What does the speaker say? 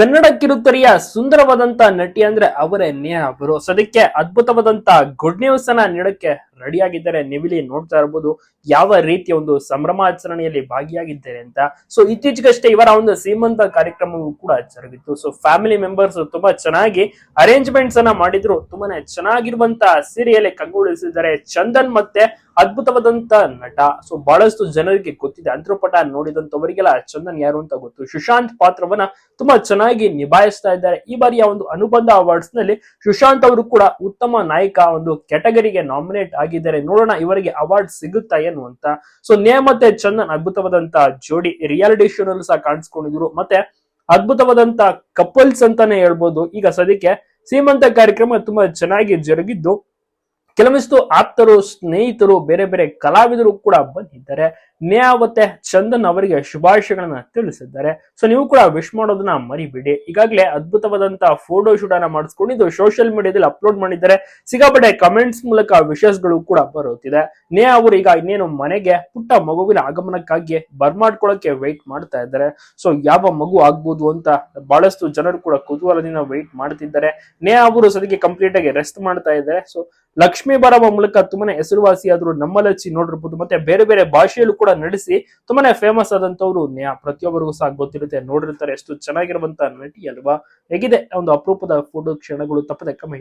ಕನ್ನಡ ಕಿರುತೆರೆಯ ಸುಂದರವಾದಂತ ನಟಿ ಅಂದ್ರೆ ಅವರೇ ನೇಹಾ ಅವರು. ಸದ್ಯಕ್ಕೆ ಅದ್ಭುತವಾದಂತ ಗುಡ್ ನ್ಯೂಸ್ ಅನ್ನ ನೀಡಕ್ಕೆ ರೆಡಿಯಾಗಿದ್ದಾರೆ ನೀವಿಲ್ಲಿ ನೋಡ್ತಾ ಇರಬಹುದು ಯಾವ ರೀತಿಯ ಒಂದು ಸಂಭ್ರಮಾಚರಣೆಯಲ್ಲಿ ಭಾಗಿಯಾಗಿದ್ದಾರೆ ಅಂತ. ಸೊ ಇತ್ತೀಚೆಗಷ್ಟೇ ಇವರ ಒಂದು ಸೀಮಂತ ಕಾರ್ಯಕ್ರಮವೂ ಕೂಡ ಜರುಗಿತ್ತು. ಸೊ ಫ್ಯಾಮಿಲಿ ಮೆಂಬರ್ಸ್ ತುಂಬಾ ಚೆನ್ನಾಗಿ ಅರೇಂಜ್ಮೆಂಟ್ಸ್ ಅನ್ನ ಮಾಡಿದ್ರು. ತುಂಬಾನೇ ಚೆನ್ನಾಗಿರುವಂತ ಸೀರೆಯಲ್ಲಿ ಕಂಗೊಳಿಸಿದ್ದಾರೆ. ಚಂದನ್ ಮತ್ತೆ ಅದ್ಭುತವಾದಂತ ನಟ. ಸೊ ಬಹಳಷ್ಟು ಜನರಿಗೆ ಗೊತ್ತಿದೆ. ಅಂತ್ರಪಟ ನೋಡಿದಂತವರಿಗೆಲ್ಲ ಚಂದನ್ ಯಾರು ಅಂತ ಗೊತ್ತು. ಸುಶಾಂತ್ ಪಾತ್ರವನ್ನ ತುಂಬಾ ಚೆನ್ನಾಗಿ ನಿಭಾಯಿಸ್ತಾ ಇದ್ದಾರೆ. ಈ ಬಾರಿಯ ಒಂದು ಅನುಬಂಧ ಅವಾರ್ಡ್ಸ್ನಲ್ಲಿ ಸುಶಾಂತ್ ಅವರು ಕೂಡ ಉತ್ತಮ ನಾಯಕ ಒಂದು ಕೆಟಗರಿಗೆ ನಾಮಿನೇಟ್ ಆಗಿದ್ದಾರೆ. ನೋಡೋಣ ಇವರಿಗೆ ಅವಾರ್ಡ್ ಸಿಗುತ್ತಾ ಏನು ಅಂತ. ಸೊ ನೇ ಮತ್ತೆ ಚಂದನ್ ಅದ್ಭುತವಾದಂತ ಜೋಡಿ ರಿಯಾಲಿಟಿ ಶೋ ನಲ್ಲೂ ಸಹ ಕಾಣಿಸ್ಕೊಂಡಿದ್ರು. ಮತ್ತೆ ಅದ್ಭುತವಾದಂತ ಕಪಲ್ಸ್ ಅಂತಾನೆ ಹೇಳ್ಬೋದು. ಈಗ ಸದ್ಯಕ್ಕೆ ಸೀಮಂತ ಕಾರ್ಯಕ್ರಮ ತುಂಬಾ ಚೆನ್ನಾಗಿ ಜರುಗಿದ್ದು ಕೆಲವೊಂದಿಷ್ಟು ಆಪ್ತರು, ಸ್ನೇಹಿತರು, ಬೇರೆ ಬೇರೆ ಕಲಾವಿದರು ಕೂಡ ಬಂದಿದ್ದಾರೆ. ಮತ್ತೆ ಚಂದನ್ ಅವರಿಗೆ ಶುಭಾಶಯಗಳನ್ನ ತಿಳಿಸಿದ್ದಾರೆ. ಸೊ ನೀವು ಕೂಡ ವಿಶ್ ಮಾಡೋದನ್ನ ಮರಿಬೇಡಿ. ಈಗಾಗಲೇ ಅದ್ಭುತವಾದಂತಹ ಫೋಟೋ ಶೂಟ್ ಅನ್ನ ಮಾಡಿಸ್ಕೊಂಡಿದ್ದು ಸೋಷಿಯಲ್ ಮೀಡಿಯಾದಲ್ಲಿ ಅಪ್ಲೋಡ್ ಮಾಡಿದ್ದಾರೆ. ಸಿಗಾಪಟ್ಟೆ ಕಮೆಂಟ್ಸ್ ಮೂಲಕ ವಿಷಸ್ಗಳು ಕೂಡ ಬರುತ್ತಿದೆ. ನೇಹಾ ಅವರು ಈಗ ಇನ್ನೇನು ಮನೆಗೆ ಪುಟ್ಟ ಮಗುವಿನ ಆಗಮನಕ್ಕಾಗಿ ಬರ್ಮಾಡ್ಕೊಳ್ಳೋಕೆ ವೆಯ್ಟ್ ಮಾಡ್ತಾ ಇದ್ದಾರೆ. ಸೊ ಯಾವ ಮಗು ಆಗ್ಬೋದು ಅಂತ ಬಹಳಷ್ಟು ಜನರು ಕೂಡ ಕುತೂಹಲದಿಂದ ವೆಯ್ಟ್ ಮಾಡ್ತಿದ್ದಾರೆ. ನೇಹಾ ಅವರು ಸದ್ಯಕ್ಕೆ ಕಂಪ್ಲೀಟ್ ಆಗಿ ರೆಸ್ಟ್ ಮಾಡ್ತಾ ಇದ್ದಾರೆ. ಸೊ ಲಕ್ಷ್ಮೀ ಬರವ ಮೂಲಕ ತುಂಬಾನೇ ಹೆಸರುವಾಸಿಯಾದ್ರು ನಮ್ಮಲಚ್ಚಿ ನೋಡಿರ್ಬೋದು. ಮತ್ತೆ ಬೇರೆ ಬೇರೆ ಭಾಷೆಯಲ್ಲೂ ಕೂಡ ನಡೆಸಿ ತುಂಬಾನೇ ಫೇಮಸ್ ಆದಂತವ್ರು ಪ್ರತಿಯೊಬ್ಬರಿಗೂ ಸಹ ಗೊತ್ತಿರುತ್ತೆ. ನೋಡಿರ್ತಾರೆ ಎಷ್ಟು ಚೆನ್ನಾಗಿರುವಂತ ನಟಿ ಅಲ್ವಾ? ಹೇಗಿದೆ? ಒಂದು ಅಪರೂಪದ ಫೋಟೋ ಕ್ಷಣಗಳು ತಪ್ಪದೆ ಕಮೆಂಟ್